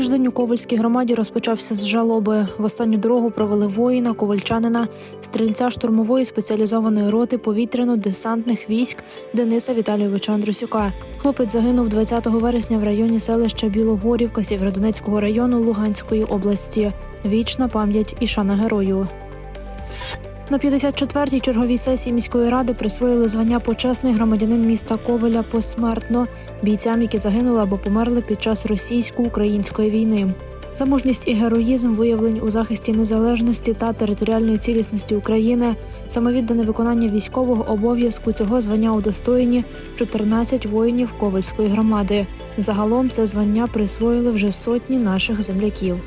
Тиждень у Ковальській громаді розпочався з жалоби. В останню дорогу провели воїна, ковальчанина, стрільця штурмової спеціалізованої роти повітряно-десантних військ Дениса Віталійовича Андрусюка. Хлопець загинув 20 вересня в районі селища Білогорівка Сєвєродонецького району Луганської області. Вічна пам'ять і шана герою. На 54-й черговій сесії міської ради присвоїли звання почесний громадянин міста Ковеля посмертно бійцям, які загинули або померли під час російсько-української війни. За мужність і героїзм виявлень у захисті незалежності та територіальної цілісності України, самовіддане виконання військового обов'язку цього звання удостоєні 14 воїнів Ковельської громади. Загалом це звання присвоїли вже сотні наших земляків.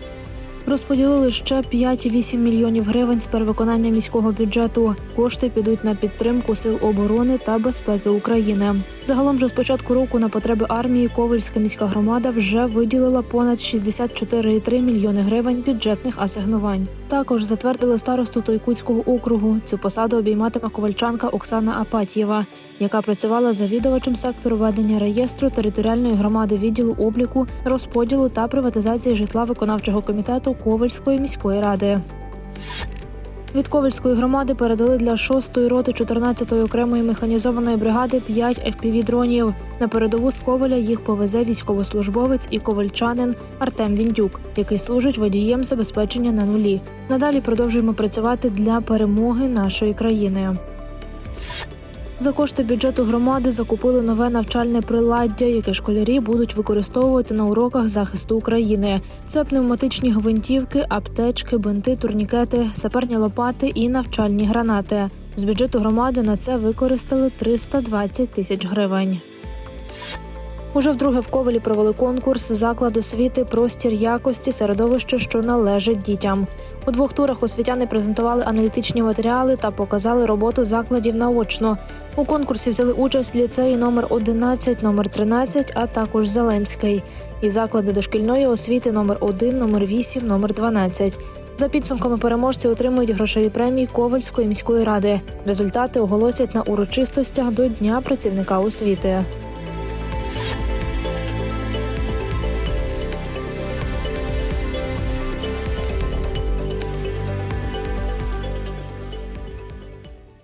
Розподілили ще 5,8 мільйонів гривень з перевиконання міського бюджету. Кошти підуть на підтримку сил оборони та безпеки України. Загалом же з початку року на потреби армії Ковельська міська громада вже виділила понад 64,3 мільйони гривень бюджетних асигнувань. Також затвердили старосту Тойкутського округу. Цю посаду обійматиме ковальчанка Оксана Апатєва, яка працювала завідувачем сектору ведення реєстру територіальної громади відділу обліку, розподілу та приватизації житла виконавчого комітету Ковельської міської ради. Від Ковельської громади передали для 6-ї роти 14-ї окремої механізованої бригади 5 FPV-дронів. На передову з Ковеля їх повезе військовослужбовець і ковальчанин Артем Віндюк, який служить водієм забезпечення на нулі. Надалі продовжуємо працювати для перемоги нашої країни. За кошти бюджету громади закупили нове навчальне приладдя, яке школярі будуть використовувати на уроках захисту України. Це пневматичні гвинтівки, аптечки, бинти, турнікети, саперні лопати і навчальні гранати. З бюджету громади на це використали 320 тисяч гривень. Уже вдруге в Ковелі провели конкурс заклад освіти простір якості середовище, що належить дітям. У двох турах освітяни презентували аналітичні матеріали та показали роботу закладів наочно. У конкурсі взяли участь ліцеї номер 11, номер 13, а також Зеленський і заклади дошкільної освіти номер 1, номер 8, номер 12. За підсумками переможці отримують грошові премії Ковальської міської ради. Результати оголосять на урочистостях до Дня працівника освіти.